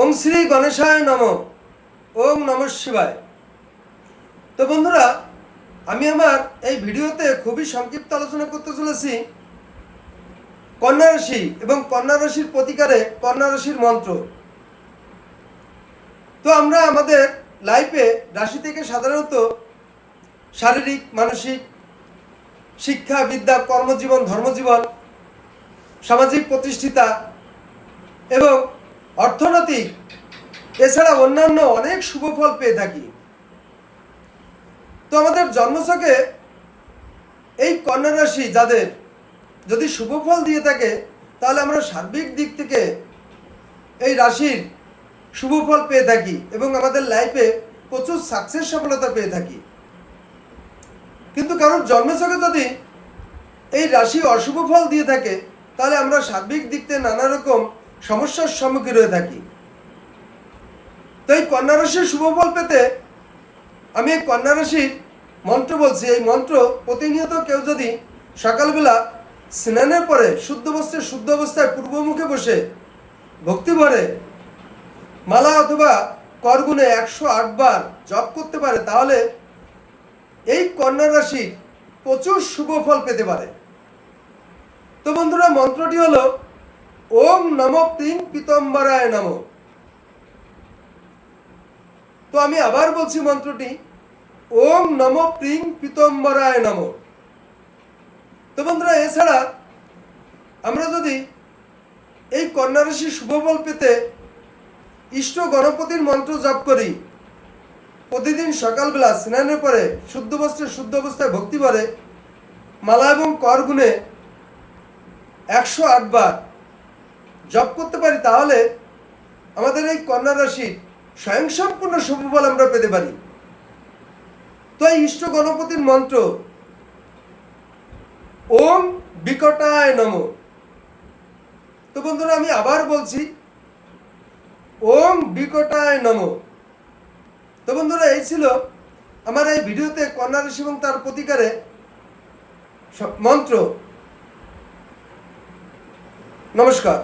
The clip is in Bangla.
ওং শ্রী গণেশায় নম, ওম নম শিবায়। তো বন্ধুরা, আমি আমার এই ভিডিওতে খুবই সংক্ষিপ্ত আলোচনা করতে চলেছি। কন্যা রাশি এবং কন্যা রাশির প্রতিকারে কন্যা রাশির মন্ত্র। তো আমরা আমাদের লাইফে রাশি থেকে সাধারণত শারীরিক, মানসিক, শিক্ষা, বিদ্যা, কর্মজীবন, ধর্মজীবন, সামাজিক প্রতিষ্ঠিতা এবং অর্থনৈতিক, এছাড়া অন্যান্য অনেক শুভ ফল পেয়ে থাকি। তো আমাদের জন্মছকে এই কন্যা রাশি যাদের যদি শুভ ফল দিয়ে থাকে, তাহলে আমরা সার্বিক দিক থেকে এই রাশির শুভ ফল পেয়ে থাকি এবং আমাদের লাইফে প্রচুর সাকসেস সফলতা পেয়ে থাকি। কিন্তু কারোর জন্মছকে যদি এই রাশি অশুভ ফল দিয়ে থাকে, তাহলে আমরা সার্বিক দিক থেকে নানা রকম সমস্যার সম্মুখীন হয়ে থাকি। তো এই রাশির শুভ ফল পেতে আমি এই কন্যা রাশির মন্ত্র বলছি। এই মন্ত্র প্রতিনিয়ত কেউ যদি সকালবেলা স্নানের পরে শুদ্ধ বস্ত্রে শুদ্ধ অবস্থায় পূর্বমুখে বসে ভক্তি ভরে মালা অথবা করগুণে একশো আটবার জপ করতে পারে, তাহলে এই কন্যা রাশি প্রচুর শুভ ফল পেতে পারে। তো বন্ধুরা, মন্ত্রটি হলো ওম নম তিন পিতম্বরায় নম। তো আমি আবার বলছি মন্ত্রটি ওম নম প্রিং পিতম্বরায় নম। তো বন্ধুরা, এছাড়া আমরা যদি এই কন্যা রাশির শুভফল পেতে ইষ্ট গণপতির মন্ত্র জপ করি, প্রতিদিন সকালবেলা স্নানের পরে শুদ্ধ বস্ত্রে শুদ্ধ অবস্থায় ভক্তি করে মালা এবং কর গুণে একশো আটবার জপ করতে পারি তাহলে আমাদের এই কন্যা রাশির স্বয়ংসম্পূর্ণ শুভফল আমরা পেতে পারি। তো এই ইষ্ট গণপতির মন্ত্র, ওম বিকটায় নম। তো বন্ধুরা, আমি আবার বলছি, ওম বিকটায় নম। তো বন্ধুরা, এই ছিল আমার এই ভিডিওতে কন্যা রাশি এবং তার প্রতিকারে মন্ত্র। নমস্কার।